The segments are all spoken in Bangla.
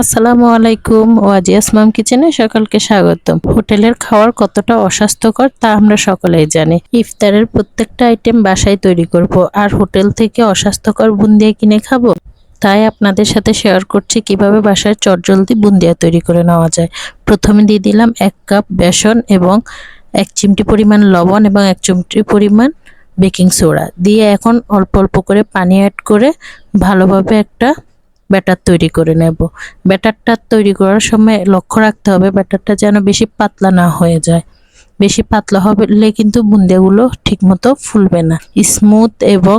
আসসালামু আলাইকুম ওয়াজি আসমাম কিচেনে সকলকে স্বাগতম। হোটেলের খাওয়ার কতটা অস্বাস্থ্যকর তা আমরা সকলেই জানি। ইফতারের প্রত্যেকটা আইটেম বাসায় তৈরি করব। আর হোটেল থেকে অস্বাস্থ্যকর বুন্দিয়া কিনে খাব? তাই আপনাদের সাথে শেয়ার করছি কীভাবে বাসায় চটজলদি বুন্দিয়া তৈরি করে নেওয়া যায়। প্রথমে দিয়ে দিলাম এক কাপ বেসন এবং এক চিমটি পরিমাণ লবণ এবং এক চিমটি পরিমাণ বেকিং সোডা দিয়ে এখন অল্প অল্প করে পানি অ্যাড করে ভালোভাবে একটা ব্যাটার তৈরি করে নেব। ব্যাটারটা তৈরি করার সময় লক্ষ্য রাখতে হবে ব্যাটারটা যেন বেশি পাতলা না হয়ে যায়। বেশি পাতলা হলে কিন্তু বুন্দিয়াগুলো ঠিকমতো ফুলবে না। স্মুথ এবং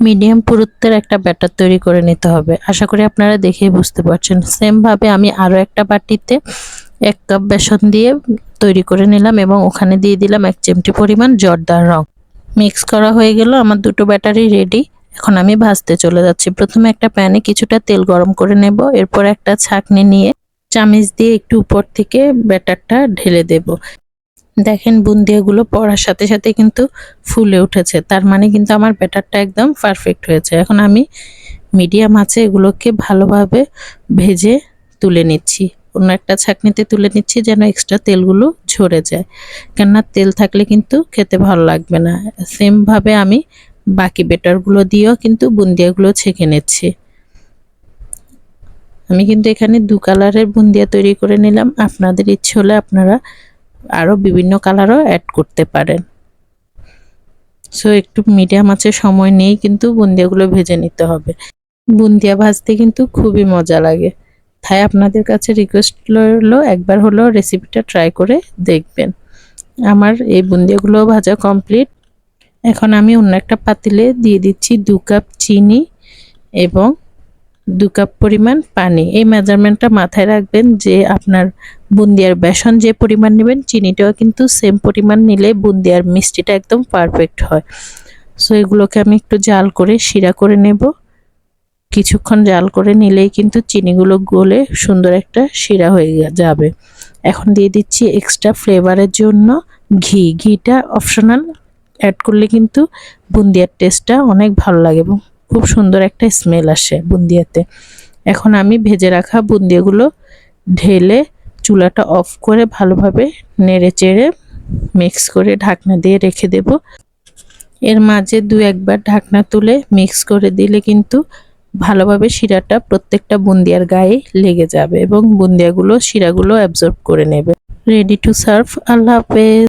মিডিয়াম পুরুত্বের একটা ব্যাটার তৈরি করে নিতে হবে। আশা করি আপনারা দেখেই বুঝতে পারছেন। সেমভাবে আমি আরও একটা বাটিতে এক কাপ বেসন দিয়ে তৈরি করে নিলাম এবং ওখানে দিয়ে দিলাম এক চিমটি পরিমাণ জর্দার রং। মিক্স করা হয়ে গেল। আমার দুটো ব্যাটারি রেডি। এখন আমি ভাজতে চলে যাচ্ছি। প্রথমে একটা প্যানে কিছুটা তেল গরম করে নেব, এরপর একটা ছাকনি নিয়ে চামিচ দিয়ে একটু উপর থেকে ব্যাটারটা ঢেলে দেব। দেখেন বুন্দিয়াগুলো পড়ার সাথে সাথে কিন্তু ফুলে উঠেছে, তার মানে কিন্তু আমার ব্যাটারটা একদম পারফেক্ট হয়েছে। এখন আমি মিডিয়াম আছে এগুলোকে ভালোভাবে ভেজে তুলে নিচ্ছি। অন্য একটা ছাকনিতে তুলে নিচ্ছি যেন এক্সট্রা তেলগুলো ঝরে যায়, কেননা তেল থাকলে কিন্তু খেতে ভালো লাগবে না। সেমভাবে আমি বাকি বেটারগুলো দিয়েও কিন্তু বুন্দিয়াগুলো ছেঁকে নিচ্ছি। আমি কিন্তু এখানে দু কালারের বুন্দিয়া তৈরি করে নিলাম। আপনাদের ইচ্ছে হলে আপনারা আরও বিভিন্ন কালারও অ্যাড করতে পারেন। সো একটু মিডিয়াম আছে, সময় নিয়েই কিন্তু বুন্দিয়াগুলো ভেজে নিতে হবে। বুন্দিয়া ভাজতে কিন্তু খুবই মজা লাগে। তাই আপনাদের কাছে রিকোয়েস্ট হলো একবার হলো রেসিপিটা ট্রাই করে দেখবেন। আমার এই বুন্দিয়াগুলো ভাজা কমপ্লিট এখন আমি অন্য একটা পাতিলে দিয়ে দিচ্ছি দু কাপ চিনি এবং দু কাপ পরিমাণ পানি। এই মেজারমেন্টটা মাথায় রাখবেন যে আপনার বুন্দিয়ার বেসন যে পরিমাণ নেবেন, চিনিটাও কিন্তু সেম পরিমাণ নিলে বুন্দিয়ার মিষ্টিটা একদম পারফেক্ট হয়। সো এগুলোকে আমি একটু জাল করে, শিরা করে নেব। কিছুক্ষণ জাল করে নিলেই কিন্তু চিনিগুলো গলে সুন্দর একটা শিরা হয়ে যাবে। এখন দিয়ে দিচ্ছি এক্সট্রা ফ্লেভারের জন্য ঘি। ঘিটা অপশনাল অ্যাড করলে কিন্তু বুন্দিয়ার টেস্টটা অনেক ভালো লাগে এবং খুব সুন্দর একটা স্মেল আসে বুন্দিয়াতে। এখন আমি ভেজে রাখা বুন্দিয়াগুলো ঢেলে চুলাটা অফ করে ভালোভাবে নেড়ে চেড়ে মিক্স করে ঢাকনা দিয়ে রেখে দেব। এর মাঝে দু একবার ঢাকনা তুলে মিক্স করে দিলে কিন্তু ভালোভাবে শিরাটা প্রত্যেকটা বুন্দিয়ার গায়ে লেগে যাবে এবং বুন্দিয়াগুলো শিরাগুলো অ্যাবজর্ব করে নেবে। রেডি টু সার্ভ আল্লাহ হাফেজ।